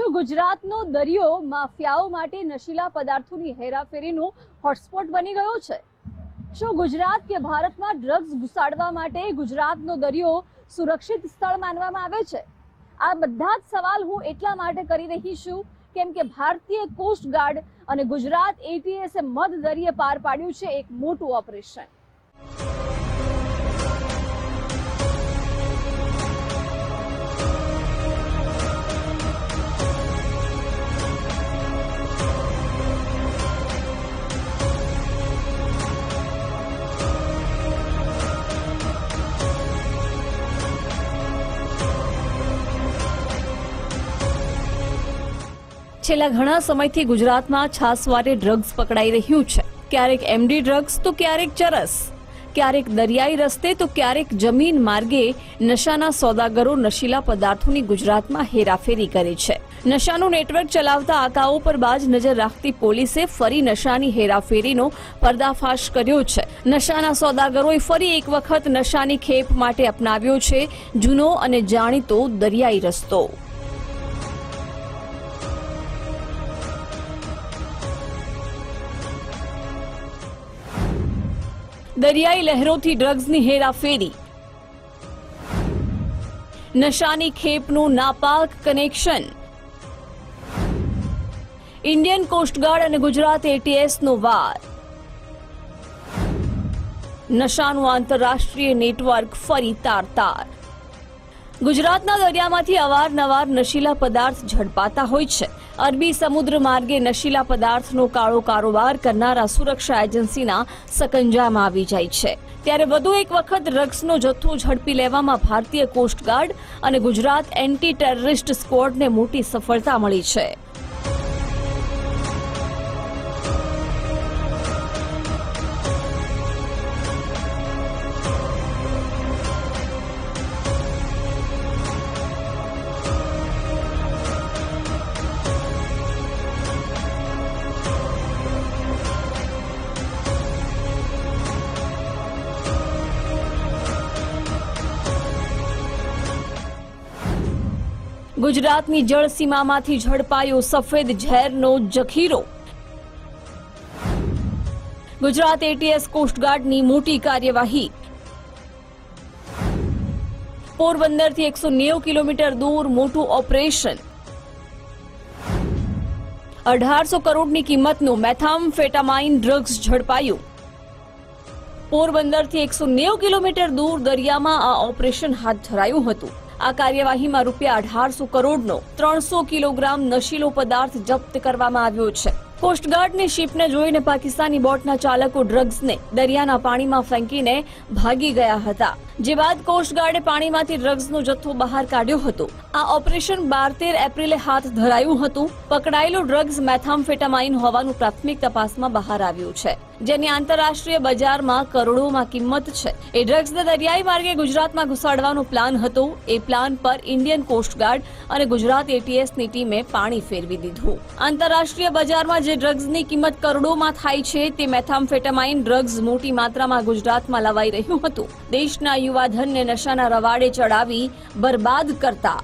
શું ગુજરાતનો દરિયો માફિયાઓ માટે નશીલા પદાર્થોની હેરાફેરીનું હોટસ્પોટ બની ગયો છે. શું ગુજરાત કે ભારતમાં ડ્રગ્સ ઘુસાડવા માટે ગુજરાતનો દરિયો સુરક્ષિત સ્થળ માનવામાં આવે છે? આ બધા જ સવાલ હું એટલા માટે કરી રહી છું કેમ કે ભારતીય કોસ્ટ ગાર્ડ અને ગુજરાત એટીએસે મધ દરિયે પાર પાડ્યું છે એક મોટું ઓપરેશન છેલ્લા ઘણા સમયથી ગુજરાતમાં છાસવારે ડ્રગ્સ પકડાઈ રહ્યું છે. ક્યારેક એમડી ડ્રગ્સ, તો ક્યારેક ચરસ. ક્યારેક દરિયાઈ રસ્તે, તો ક્યારેક જમીન માર્ગે નશાના સોદાગરો નશીલા પદાર્થોની ગુજરાતમાં હેરાફેરી કરે છે. નશાનું નેટવર્ક ચલાવતા આકાઓ પર બાજ નજર રાખતી પોલીસે ફરી નશાની હેરાફેરીનો પર્દાફાશ કર્યો છે. નશાના સોદાગરોએ ફરી એક વખત નશાની ખેપ માટે અપનાવ્યો છે. જૂનો અને જાણીતો દરિયાઈ રસ્તો. દરિયાઈ લહેરોથી ડ્રગ્સની હેરાફેરી. નશાની ખેપનું નાપાક કનેક્શન. ઇન્ડિયન કોસ્ટગાર્ડ અને ગુજરાત એટીએસનો વાર. નશાનું આંતરરાષ્ટ્રીય નેટવર્ક ફરી તાર તાર ગુજરાતના દરિયામાંથી અવારનવાર નશીલા પદાર્થ ઝડપાતા હોય છે. અરબી સમુદ્ર માર્ગે નશીલા પદાર્થનો કાળો કારોબાર કરનારા સુરક્ષા એજન્સીના સકંજામાં આવી જાય છે. ત્યારે વધુ એક વખત ડ્રગ્સનો જથ્થો ઝડપી લેવામાં ભારતીય કોસ્ટગાર્ડ અને ગુજરાત એન્ટી ટેરરિસ્ટ સ્ક્વોડને મોટી સફળતા મળી છે. ગુજરાતની જળસીમામાંથી ઝડપાયો સફેદ ઝેરનો જખીરો. ગુજરાત એટીએસ કોસ્ટગાર્ડની મોટી કાર્યવાહી. પોરબંદરથી એકસો નેવું કિલોમીટર દૂર મોટું ઓપરેશન. અઢારસો કરોડની કિંમતનું મેથામ્ફેટામાઇન ડ્રગ્સ ઝડપાયું. પોરબંદરથી એકસો નેવું કિલોમીટર દૂર દરિયામાં આ ઓપરેશન હાથ ધરાયું હતું. આ કાર્યવાહીમાં રૂપિયા અઢારસો કરોડનો ત્રણસો કિલોગ્રામ નશીલો પદાર્થ જપ્ત કરવામાં આવ્યો છે. કોસ્ટગાર્ડની શિપને જોઈને પાકિસ્તાની બોટના ચાલકો ડ્રગ્સને દરિયાના પાણીમાં ફેંકીને ભાગી ગયા હતા. જે બાદ કોસ્ટગાર્ડે પાણીમાંથી ડ્રગ્સનો જથ્થો બહાર કાઢ્યો હતો. આ ઓપરેશન બાર તેર એપ્રિલે હાથ ધરાયું હતું. પકડાયેલું ડ્રગ્સ મેથામ્ફેટામાઇન હોવાનું પ્રાથમિક તપાસમાં બહાર આવ્યું છે. જેની આંતરરાષ્ટ્રીય બજારમાં કરોડોમાં કિંમત છે. એ ડ્રગ્સને દરિયાઈ માર્ગે ગુજરાતમાં ઘુસાડવાનો પ્લાન હતો. એ પ્લાન પર ઇન્ડિયન કોસ્ટગાર્ડ અને ગુજરાત એટીએસની ટીમે પાણી ફેરવી દીધું. આંતરરાષ્ટ્રીય બજારમાં જે ડ્રગ્સની કિંમત કરોડોમાં થાય છે, તે મેથામ્ફેટામાઇન ડ્રગ્સ મોટી માત્રામાં ગુજરાતમાં લવાઈ રહ્યું હતું. દેશના યુવાધનને નશાના રવાડે ચડાવી બરબાદ કરતા.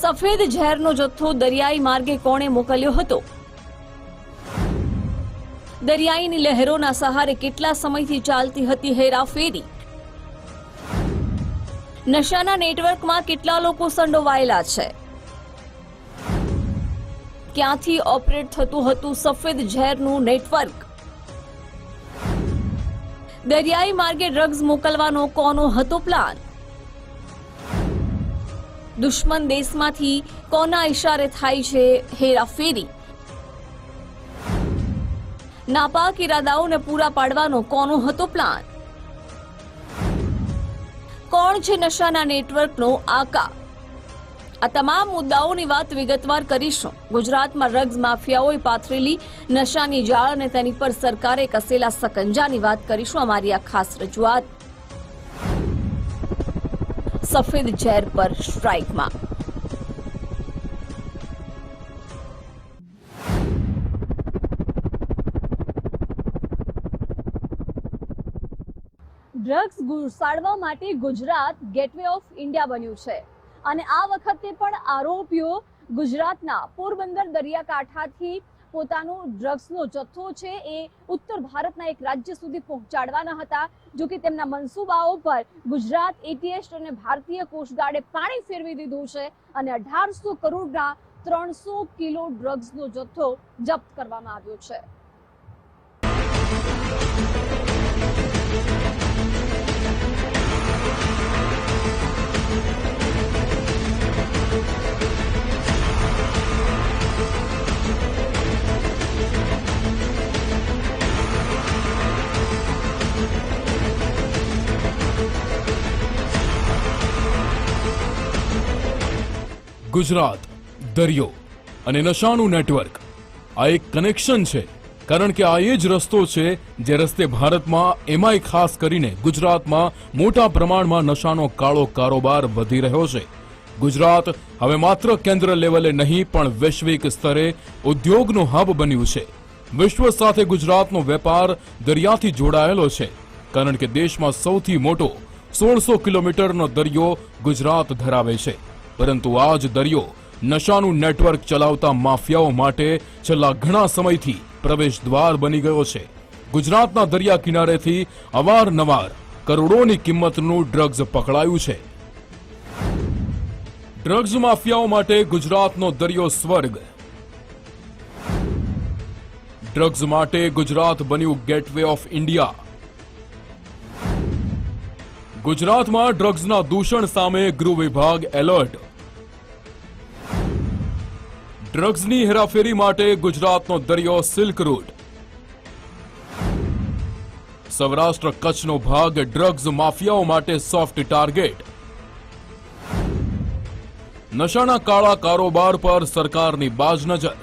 સફેદ ઝેરનો જથ્થો દરિયાઈ માર્ગે કોણે મોકલ્યો હતો? દરિયાઈની લહેરોના સહારે કેટલા સમયથી ચાલતી હતી હેરાફેરી? નશાના નેટવર્કમાં કેટલા લોકો સંડોવાયેલા છે? ક્યાંથી ઓપરેટ થતું હતું સફેદ ઝેરનું નેટવર્ક? દરિયાઈ માર્ગે ડ્રગ્સ મોકલવાનો કોનો હતો પ્લાન? દુશ્મન દેશમાંથી કોના ઇશારે થાય છે હેરાફેરી? નાપાક ઇરાદાઓને પૂરા પાડવાનો કોનો હતો પ્લાન? કોણ છે નશાના નેટવર્કનો આકા આ તમામ મુદ્દાઓની વાત વિગતવાર કરીશું. ગુજરાતમાં ડ્રગ્સ માફિયાઓએ પાથરેલી નશાની જાળ અને તેની પર સરકારે કસેલા સકંજાની વાત કરીશું. અમારી આ ખાસ રજૂઆત સફેદ ઝેર પર સ્ટ્રાઇકમાં. ડ્રગ્સ ઘુસાડવા માટે ગુજરાત ગેટવે ઓફ ઇન્ડિયા બન્યું છે. અને આ વખતે પણ આરોપીઓ ગુજરાતના પોરબંદર દરિયાકાંઠાથી પોતાનો ડ્રગ્સનો જથ્થો છે એ ઉત્તર ભારતના એક રાજ્ય સુધી પહોંચાડવાના હતા, જો કે તેમના મનસૂબાઓ પર ગુજરાત એટીએસ અને ભારતીય કોસ્ટગાર્ડે પાણી ફેરવી દીધું છે અને અઢારસો કરોડના ત્રણસો કિલો ડ્રગ્સનો જથ્થો જપ્ત કરવામાં આવ્યો છે. ગુજરાત, દરિયો અને નશાનું નેટવર્ક. આ એક કનેક્શન છે, કારણ કે આ એ જ રસ્તો છે જે રસ્તે ભારતમાં એમાંય ખાસ કરીને ગુજરાતમાં મોટા પ્રમાણમાં નશાનો કાળો કારોબાર વધી રહ્યો છે. ગુજરાત હવે માત્ર કેન્દ્ર લેવલે નહીં, પણ વૈશ્વિક સ્તરે ઉદ્યોગનું હબ બન્યું છે. વિશ્વ સાથે ગુજરાતનો વેપાર દરિયાથી જોડાયેલો છે, કારણ કે દેશમાં સૌથી મોટો સોળસો કિલોમીટરનો દરિયો ગુજરાત ધરાવે છે. પરંતુ આ જ દરિયો નશાનું નેટવર્ક ચલાવતા માફિયાઓ માટે છેલ્લા ઘણા સમયથી પ્રવેશ દ્વાર બની ગયો છે. ગુજરાતના દરિયા કિનારેથી અવારનવાર કરોડોની કિંમતનું ડ્રગ્સ પકડાયું છે. ડ્રગ્સ માફિયાઓ માટે ગુજરાતનો દરિયો સ્વર્ગ. ડ્રગ્સ માટે ગુજરાત બન્યું ગેટવે ઓફ ઇન્ડિયા. ગુજરાતમાં ડ્રગ્સના દૂષણ સામે ગૃહ વિભાગ એલર્ટ. ડ્રગ્સની હેરાફેરી માટે ગુજરાતનો દરિયો સિલ્ક રૂટ. સૌરાષ્ટ્ર કચ્છનો ભાગ ડ્રગ્સ માફિયાઓ માટે સોફ્ટ ટાર્ગેટ. નશાના કાળા કારોબાર પર સરકારની બાજ નજર.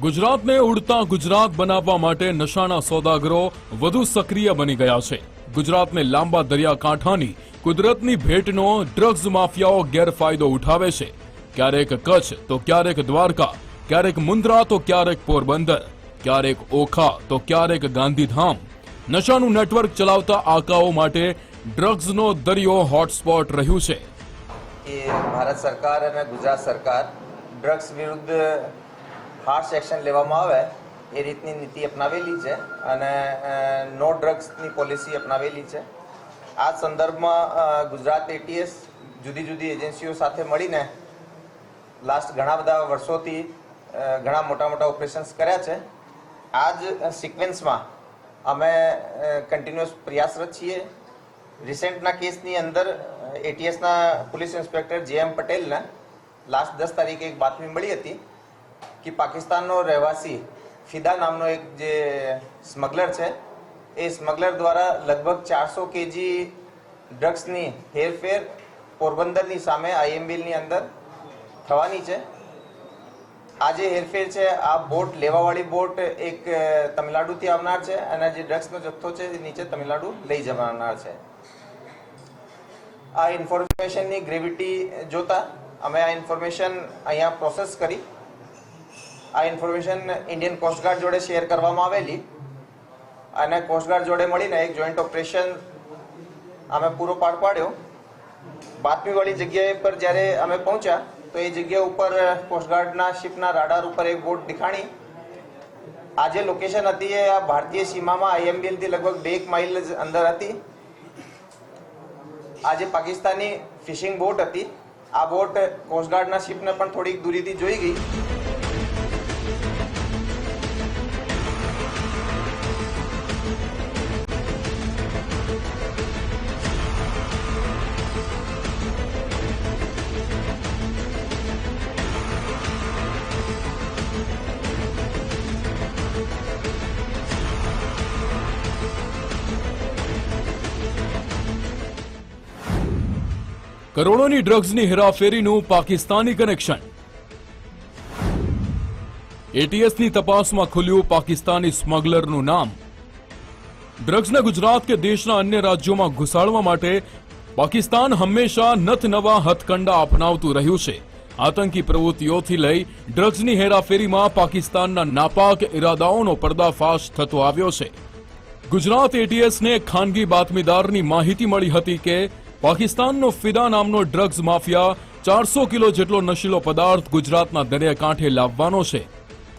ગુજરાતને ઉડતા ગુજરાત બનાવવા માટે નશાના સોદાગરો વધુ સક્રિય બની ગયા છે. ગુજરાતને લાંબા દરિયાકાંઠાની કુદરતની ભેટનો ડ્રગ્સ માફિયાઓ ગેરફાયદો ઉઠાવે છે. ક્યારેક કચ્છ તો ક્યારેક દ્વારકા, ક્યારેક મુન્દ્રા તો ક્યારેક પોરબંદર, ક્યારેક ઓખા તો ક્યારેક ગાંધીધામ. નશાનું નેટવર્ક ચલાવતા આકાઓ માટે ડ્રગ્સનો દરિયો હોટસ્પોટ રહ્યું છે. એ ભારત સરકાર અને ગુજરાત સરકાર ડ્રગ્સ વિરુદ્ધ હાર્શ એક્શન લેવામાં આવે એ રીતની નીતિ અપનાવેલી છે અને નો ડ્રગ્સની પોલિસી અપનાવેલી છે. આ સંદર્ભમાં ગુજરાત એટીએસ જુદી જુદી એજન્સીઓ સાથે મળીને લાસ્ટ ઘણા બધા વર્ષોથી ઘણા મોટા મોટા ઓપરેશન્સ કર્યા છે. આ જ સિક્વન્સમાં અમે કન્ટિન્યુઅસ પ્રયાસરત છીએ. રિસેન્ટના કેસની અંદર એટીએસના પોલીસ ઇન્સ્પેક્ટર જે એમ પટેલને લાસ્ટ દસ તારીખે એક બાતમી મળી હતી કે પાકિસ્તાનનો રહેવાસી ફિદા નામનો એક જે સ્મગલર છે, એ સ્મગલર દ્વારા લગભગ ચારસો કેજી ડ્રગ્સની હેરફેર પોરબંદરની સામે આઈએમબીલની અંદર થવાની છે. આ જે હેરફેર છે, આ બોટ, લેવાવાળી બોટ એક તમિલનાડુથી આવનાર છે અને જે ડ્રગ્સનો જથ્થો છે, એ નીચે તમિલનાડુ લઈ જવાનાર છે. આ ઇન્ફોર્મેશનની ગ્રેવિટી જોતા અમે આ ઇન્ફોર્મેશન અહીંયા પ્રોસેસ કરી. આ ઇન્ફોર્મેશન ઇન્ડિયન કોસ્ટગાર્ડ જોડે શેર કરવામાં આવેલી અને કોસ્ટગાર્ડ જોડે મળીને એક જોઈન્ટ ઓપરેશન અમે પૂરો પાડ પાડ્યો. બાતમીવાળી જગ્યાએ પર જ્યારે અમે પહોંચ્યા તો એ જગ્યા ઉપર કોસ્ટગાર્ડના શિપના રાડાર ઉપર એક બોટ દેખાણી. આ જે લોકેશન હતી એ આ ભારતીય સીમામાં આઈએમબીએલથી લગભગ બે એક માઇલ જ અંદર હતી. આ જે પાકિસ્તાની ફિશિંગ બોટ હતી. આ બોટ કોસ્ટગાર્ડના શિપને પણ થોડીક દૂરીથી જોઈ ગઈ. કરોડોની ડ્રગ્સની હેરાફેરીનું પાકિસ્તાની કનેક્શન. એટીએસની તપાસમાં ખુલ્યું પાકિસ્તાની સ્મગલરનું નામ. ડ્રગ્સને ગુજરાત કે દેશના અન્ય રાજ્યોમાં ઘુસાડવા માટે પાકિસ્તાન હંમેશા નથ નવા હથકંડા અપનાવતું રહ્યું છે. આતંકી પ્રવૃત્તિઓથી લઈ ડ્રગ્સની હેરાફેરીમાં પાકિસ્તાનના નાપાક ઇરાદાઓનો પર્દાફાશ થતો આવ્યો છે. ગુજરાત એટીએસને ખાનગી બાતમીદારની માહિતી મળી હતી કે પાકિસ્તાનનો ફિદા નામનો ડ્રગ્સ માફિયા ચારસો કિલો જેટલો નશીલો પદાર્થ ગુજરાતના દરિયાકાંઠે લાવવાનો છે.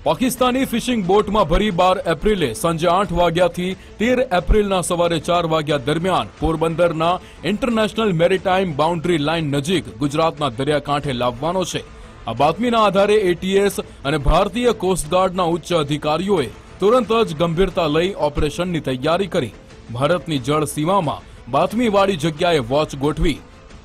પાકિસ્તાની ફિશિંગ બોટમાં ભરી બાર એપ્રિલે સાંજે આઠ વાગ્યાથી તેર એપ્રિલના સવારે ચાર વાગ્યા દરમિયાન પોરબંદરના ઇન્ટરનેશનલ મેરીટાઈમ બાઉન્ડ્રી લાઇન નજીક ગુજરાતના દરિયાકાંઠે લાવવાનો છે. આ બાતમીના આધારે એટીએસ અને ભારતીય કોસ્ટગાર્ડના ઉચ્ચ અધિકારીઓએ તુરંત જ ગંભીરતા લઈ ઓપરેશનની તૈયારી કરી. ભારતની જળ સીમામાં બાતમીવાળી જગ્યાએ વોચ ગોઠવી.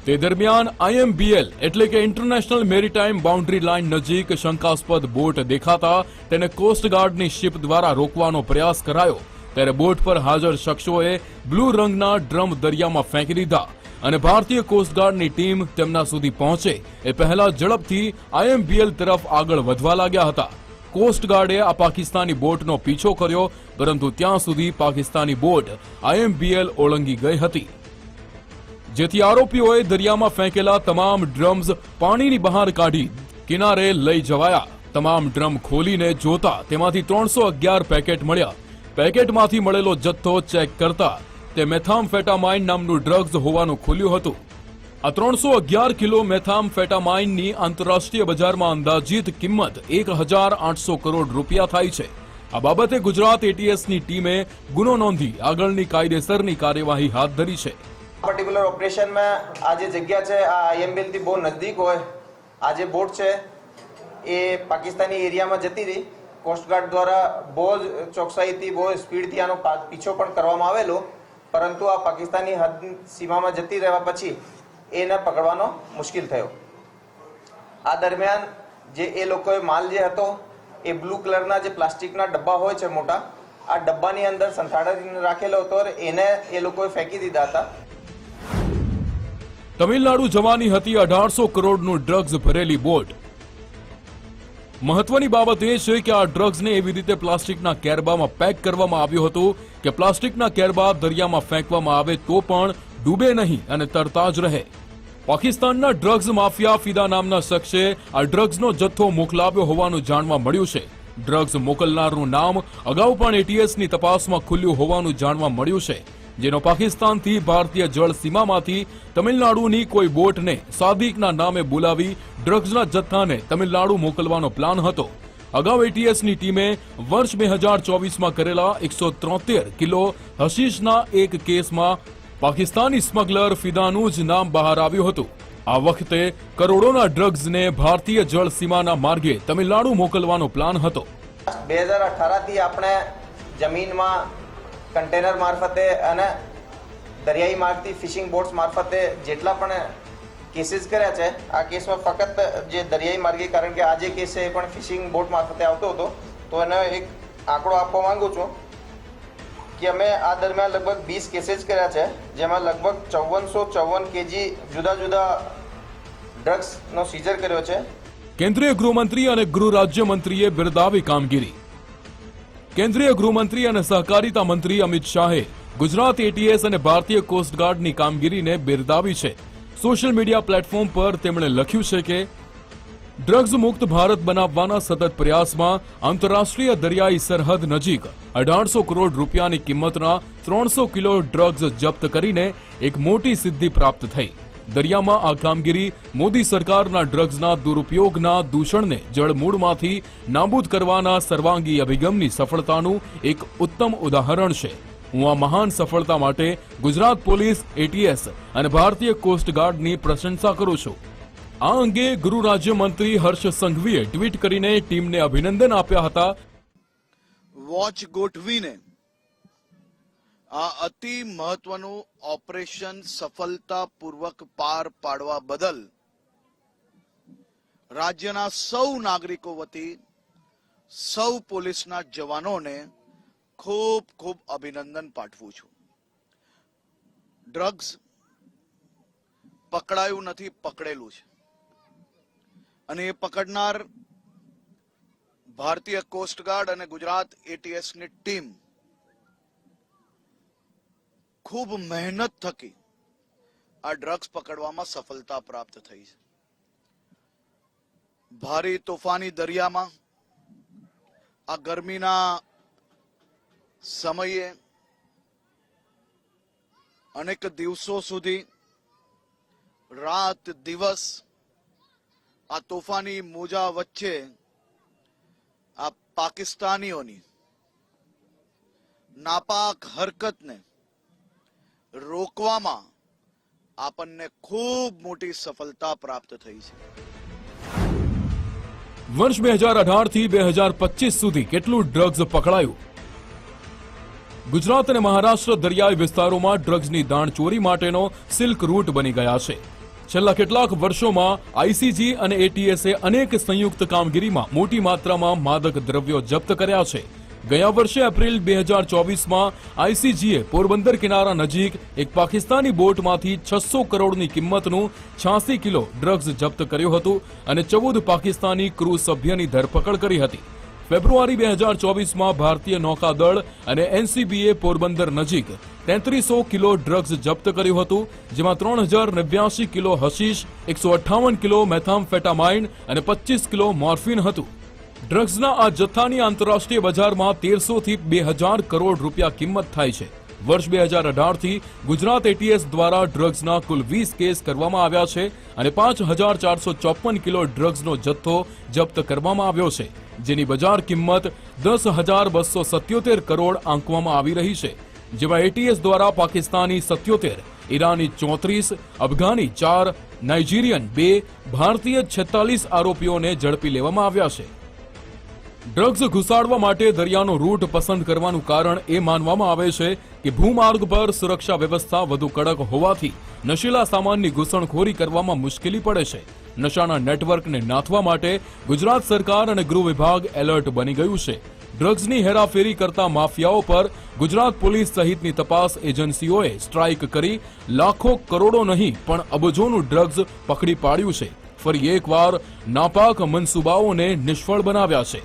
તે દરમિયાન આઈએમબીએલ એટલે કે ઇન્ટરનેશનલ મેરીટાઈમ બાઉન્ડ્રી લાઇન નજીક શંકાસ્પદ બોટ દેખાતા તેને કોસ્ટગાર્ડની શિપ દ્વારા રોકવાનો પ્રયાસ કરાયો. ત્યારે બોટ પર હાજર શખ્સોએ બ્લુ રંગના ડ્રમ દરિયામાં ફેંકી દીધા અને ભારતીય કોસ્ટગાર્ડની ટીમ તેમના સુધી પહોંચે. એ પહેલા ઝડપથી આઈએમબીએલ તરફ આગળ વધવા લાગ્યા હતા. કોસ્ટગાર્ડે આ પાકિસ્તાની બોટનો પીછો કર્યો, પરંતુ ત્યાં સુધી પાકિસ્તાની બોટ આઈએમબીએલ ઓળંગી ગઈ હતી. જેથી આરોપીઓએ દરિયામાં ફેંકેલા તમામ ડ્રમ્સ પાણીની બહાર કાઢી કિનારે લઈ જવાયા. તમામ ડ્રમ ખોલીને જોતા તેમાંથી ત્રણસો અગિયાર પેકેટ મળ્યા. પેકેટમાંથી મળેલો જથ્થો ચેક કરતા તે મેથામફેટામાઇન નામનું ડ્રગ્સ હોવાનું ખુલ્યું હતું. આ ત્રણસો અગિયાર કિલો મેથામફેટામાઇનની આંતરરાષ્ટ્રીય બજારમાં અંદાજિત કિંમત એક હજાર આઠસો કરોડ રૂપિયા થાય છે. આ બાબતે ગુજરાત એટીએસની ટીમે ગુનો નોંધી આગળની કાયદેસરની કાર્યવાહી હાથ ધરી છે. પર્ટિક્યુલર ઓપરેશનમાં આ જે જગ્યા છે, આ આઈએમબીએલથી બહુ નજદીક હોય, આ જે બોટ છે, એ પાકિસ્તાની એરિયામાં જતી રહી. કોસ્ટગાર્ડ દ્વારા બહુ જ ચોકસાઈથી, બહુ સ્પીડથી આનો પીછો પણ કરવામાં આવેલો. પરંતુ આ પાકિસ્તાની હદ સીમામાં જતી રહેવા પછી એને પકડવાનો મુશ્કેલ થયો. આ દરમિયાન જે એ લોકોએ માલ જે હતો, એ બ્લુ કલરના જે પ્લાસ્ટિકના ડબ્બા હોય છે મોટા, આ ડબ્બાની અંદર સંથાળીને રાખેલો હતો એને એ લોકોએ ફેંકી દીધા હતા. તમિલનાડુ જવાની હતી અઢારસો કરોડનું ડ્રગ્સ ભરેલી બોટ. મહત્વની બાબત એ છે કે આ ડ્રગ્સને એવી રીતે પ્લાસ્ટિકના કેરબામાં પેક કરવામાં આવ્યું હતું કે પ્લાસ્ટિકના કેરબા દરિયામાં ફેંકવામાં આવે તો પણ ડૂબે નહીં અને તરતા જ રહે. પાકિસ્તાનના ડ્રગ્સ માફિયા ફિદા નામના શખ્સે આ ડ્રગ્સનો જથ્થો મોકલાવ્યો હોવાનું જાણવા મળ્યું છે. ડ્રગ્સ મોકલનારનું નામ અગાઉ પણ એટીએસની તપાસમાં ખુલ્યું હોવાનું જાણવા મળ્યું છે. જેનો પાકિસ્તાનથી ભારતીય જળ સીમામાંથી તમિલનાડુની કોઈ બોટને સાદિકના નામે બોલાવી ડ્રગ્સના જથ્થાને તમિલનાડુ મોકલવાનો પ્લાન હતો. અગાઉ એટીએસની ટીમે વર્ષ બે હજાર ચોવીસમાં કરેલા એકસો ત્રોતેર કિલો હશીશના એક કેસમાં પાકિસ્તાની સ્મગલર ફિદાનું જ નામ બહાર આવ્યું હતું. આ વખતે કરોડોના ડ્રગ્સને ભારતીય જળ સીમાના માર્ગે તમિલનાડુ મોકલવાનો પ્લાન હતો. બે હજાર અઠારથી આપણે જમીનમાં કન્ટેનર મારફતે અને દરિયાઈ માર્ગથી ફિશિંગ બોટ્સ મારફતે જેટલા પણ કેસીસ કર્યા છે, આ કેસમાં ફક્ત જે દરિયાઈ માર્ગે, કારણ કે આ જે કેસ છે એ પણ ફિશિંગ બોટ મારફતે આવતો હતો, તો એનો એક આંકડો આપવા માંગુ છું. કે અમે આ દરમિયાન લગભગ વીસ કેસીસ કર્યા છે, જેમાં લગભગ ચૌવનસો ચૌવન કેજી જુદા જુદા ડ્રગ્સનો સીઝર કર્યો છે. કેન્દ્રીય ગૃહમંત્રી અને ગૃહ રાજ્યમંત્રીએ બિરદાવી કામગીરી. કેન્દ્રીય ગૃહમંત્રી અને સહકારિતા મંત્રી અમિત શાહે ગુજરાત એટીએસ અને ભારતીય કોસ્ટગાર્ડની કામગીરીને બિરદાવી છે. સોશિયલ મીડિયા પ્લેટફોર્મ પર તેમણે લખ્યું છે કે ડ્રગ્સ મુક્ત ભારત બનાવવાના સતત પ્રયાસમાં આંતરરાષ્ટ્રીય દરિયાઈ સરહદ નજીક અઢારસો કરોડ રૂપિયાની કિંમતના ત્રણસો કિલો ડ્રગ્સ જપ્ત કરીને એક મોટી સિદ્ધિ પ્રાપ્ત થઈ. દરિયામાં આ કામગીરી મોદી સરકારના ડ્રગ્સના દુરુપયોગના દૂષણને જળમૂળમાંથી નાબૂદ કરવાના સર્વાંગી અભિગમની સફળતાનું એક ઉત્તમ ઉદાહરણ છે. હું આ મહાન સફળતા માટે ગુજરાત પોલીસ, એટીએસ અને ભારતીય કોસ્ટગાર્ડની પ્રશંસા કરું છું. આ અંગે ગૃહ રાજ્યમંત્રી હર્ષ સંઘવીએ ટ્વીટ કરીને ટીમને અભિનંદન આપ્યા હતા. વોચ ગોઠવીને આ અતિ મહત્વનું ઓપરેશન સફળતાપૂર્વક પાર પાડવા બદલ રાજ્યના સૌ નાગરિકો વતી સૌ પોલીસના જવાનોને ખૂબ ખૂબ અભિનંદન પાઠવું છું. ડ્રગ્સ પકડાયું નથી, પકડેલું છે. અને એ પકડનાર ભારતીય કોસ્ટગાર્ડ અને ગુજરાત એટીએસની ટીમ ખૂબ મહેનત થકી આ ડ્રગ્સ પકડવામાં સફળતા પ્રાપ્ત થઈ છે. ભારે તોફાની દરિયામાં આ ગરમીના સમયે અનેક દિવસો સુધી રાત દિવસ આ તોફાની મોજા વચ્ચે આ પાકિસ્તાનીઓની નાપાક હરકતને રોકવામાં આપણને ખૂબ મોટી સફળતા પ્રાપ્ત થઈ છે. વર્ષ બે હજાર અઢારથી બે હજાર પચીસ સુધી કેટલું ડ્રગ્સ પકડાયું? ગુજરાત અને મહારાષ્ટ્ર દરિયાઈ વિસ્તારોમાં ડ્રગ્સની દાણચોરી માટેનો સિલ્ક રૂટ બની ગયા છે. છેલ્લા કેટલાક વર્ષોમાં આઈસીજી અને એટીએસે અનેક સંયુક્ત કામગીરીમાં મોટી માત્રામાં માદક દ્રવ્યો જપ્ત કર્યા છે. ગયા વર્ષે એપ્રિલ બે હજાર ચોવીસમાં આઈસીજીએ પોરબંદર કિનારા નજીક એક પાકિસ્તાની બોટમાંથી છસો કરોડની કિંમતનું છ્યાસી કિલો ડ્રગ્સ જપ્ત કર્યું હતું અને ચૌદ પાકિસ્તાની ક્રૂ સભ્યની ધરપકડ કરી હતી. ફેબ્રુઆરી બે હજાર ચોવીસમાં ભારતીય નૌકાદળ અને એનસીબીએ પોરબંદર નજીક તેત્રીસો કિલો ડ્રગ્સ જપ્ત કર્યું હતું, જેમાં ત્રણ હજાર નેવ્યાસી કિલો હશીશ, એકસો અઠ્ઠાવન કિલો મેથામ્ફેટામાઇન અને પચીસ કિલો મોર્ફિન હતું. ડ્રગ્સના આ જથ્થાની આંતરરાષ્ટ્રીય બજારમાં તેરસો થી બે હજાર કરોડ રૂપિયા કિંમત થાય છે. વર્ષ બે હજાર અઢારથી ગુજરાત એટીએસ દ્વારા ડ્રગ્સના કુલ વીસ કેસ કરવામાં આવ્યા છે અને પાંચ હજાર ચારસો ચોપન કિલો ડ્રગ્સનો જથ્થો જપ્ત કરવામાં આવ્યો છે, જેની બજાર કિંમત દસ હજાર બસો સત્યોતેર કરોડ આંકવામાં આવી રહી છે. જેમાં એટીએસ દ્વારા પાકિસ્તાની સત્યોતેર, ઈરાની ચોત્રીસ, અફઘાની ચાર, નાઇજીરિયન બે, ભારતીય છેતાલીસ આરોપીઓને ઝડપી લેવામાં આવ્યા છે. ડ્રગ્સ ઘુસાડવા માટે દરિયાનો રૂટ પસંદ કરવાનું કારણ એ માનવામાં આવે છે કે ભૂમાર્ગ પર સુરક્ષા વ્યવસ્થા વધુ કડક હોવાથી નશીલા સામાનની ઘૂસણખોરી કરવામાં મુશ્કેલી પડે છે. નશાના નેટવર્કને નાથવા માટે ગુજરાત સરકાર અને ગૃહ વિભાગ એલર્ટ બની ગયું છે. ડ્રગ્સની હેરાફેરી કરતા માફિયાઓ પર ગુજરાત પોલીસ સહિતની તપાસ એજન્સીઓએ સ્ટ્રાઇક કરી લાખો કરોડો નહીં, પણ અબજોનું ડ્રગ્સ પકડી પાડ્યું છે. ફરી એકવાર નાપાક મનસુબાઓને નિષ્ફળ બનાવ્યા છે.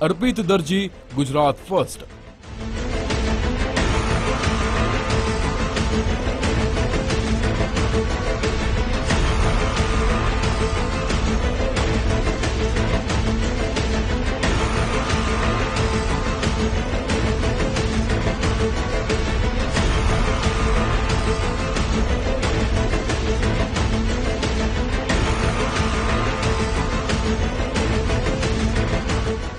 અર્પિત દરજી, ગુજરાત ફર્સ્ટ.